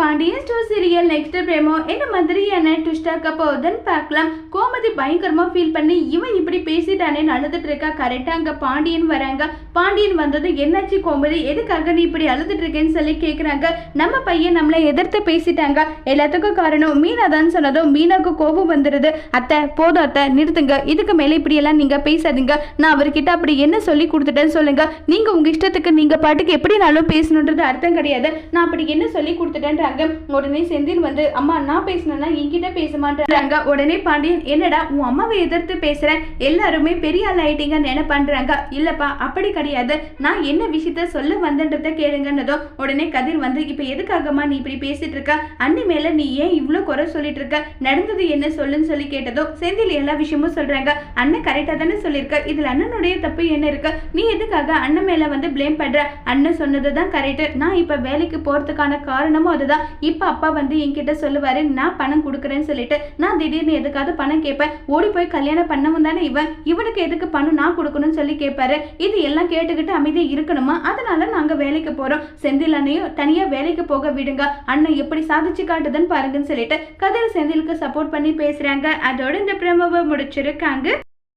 Pandian store serial next promo என்ன மாதிரியான ட்விஸ்டாக்க போகுதுன்னு பார்க்கலாம். கோமதி பயங்கரமா ஃபீல் பண்ணி இவன் இப்படி பேசிட்டானே அழுதுட்டு இருக்கா. கரெக்டா அங்க பாண்டியன் வராங்க. பாண்டியன் வந்தது என்னாச்சு கோமதி? எதுக்காக நீ இப்படி அழுதுட்டு இருக்கேன்னு சொல்லி கேக்குறாங்க. நம்ம பையன் நம்மளை எதிர்த்து பேசிட்டாங்க. எல்லாத்துக்கும் காரணம் மீனா தான் சொன்னதும் மீனாக்கு கோபம் வந்துடுது அத்தை போதும் அத்தை நிறுத்துங்க. இதுக்கு மேல இப்படி எல்லாம் நீங்க பேசாதீங்க. நான் அவர்கிட்ட அப்படி என்ன சொல்லி கொடுத்துட்டேன்னு சொல்லுங்க. நீங்க உங்க இஷ்டத்துக்கு நீங்க பாட்டுக்கு எப்படினாலும் பேசணுன்றது அர்த்தம் கிடையாது. நான் அப்படி என்ன சொல்லி கொடுத்துட்டேன்றாங்க உடனே செந்தில் வந்து அம்மா நான் பேசணும்னா என்கிட்ட பேசமாட்டாங்க உடனே பாண்டியன் என்னடா உன் அம்மாவை எதிர்த்து பேசுற? எல்லாருமே பெரிய ஆள் ஆயிட்டீங்கன்னு நினைப்பண்றாங்க இல்லப்பா அப்படி கிடையாது. நான் என்ன விஷயத்த சொல்ல வந்தன்றத கேளுங்கன்னதோ உடனே கதிர் வந்து இப்ப எதுக்காகம்மா நீ இப்படி பேசிட்டு இருக்க அண்ணி மேல நீ ஏன் இவ்வளோ குறை சொல்லிட்டு இருக்க நடந்தது என்ன சொல்லுன்னு சொல்லி கேட்டதோ செந்தில் எல்லா விஷயமும் சொல்றாங்க. அண்ணன் கரெக்டா தானே சொல்லியிருக்க? இதுல அண்ணனுடைய தப்பு என்ன இருக்கு? நீ எதுக்காக அண்ணன் மேல வந்து ப்ளேம் பண்ற? அண்ணன் சொன்னதுதான் கரெக்ட் நான் இப்ப வேலைக்கு போறதுக்கான காரணமும் அதுதான். இப்போ அப்பா வந்து என்கிட்ட சொல்லுவாரு நான் பணம் கொடுக்குறேன்னு சொல்லிட்டு நான் திடீர்னு எதுக்காவது பணம் கேட்பேன். ஓடி போய் கல்யாணம் பண்ணவும் தானே இவன். இவனுக்கு எதுக்கு பணம் நான் கொடுக்கணும்னு சொல்லி கேட்பாரு. இது எல்லாம் கேட்டுக்கிட்டு அமைதியாக இருக்கணுமா? அதனால நாங்க வேலைக்கு போகிறோம் செந்தில் அண்ணையும் தனியாக வேலைக்கு போக விடுங்க. அண்ணன் எப்படி சாதிச்சு காட்டுதுன்னு பாருங்கன்னு சொல்லிட்டு கதிர் செந்திலுக்கு சப்போர்ட் பண்ணி பேசுகிறாங்க அதோட இந்த பிரமவை முடிச்சிருக்காங்க.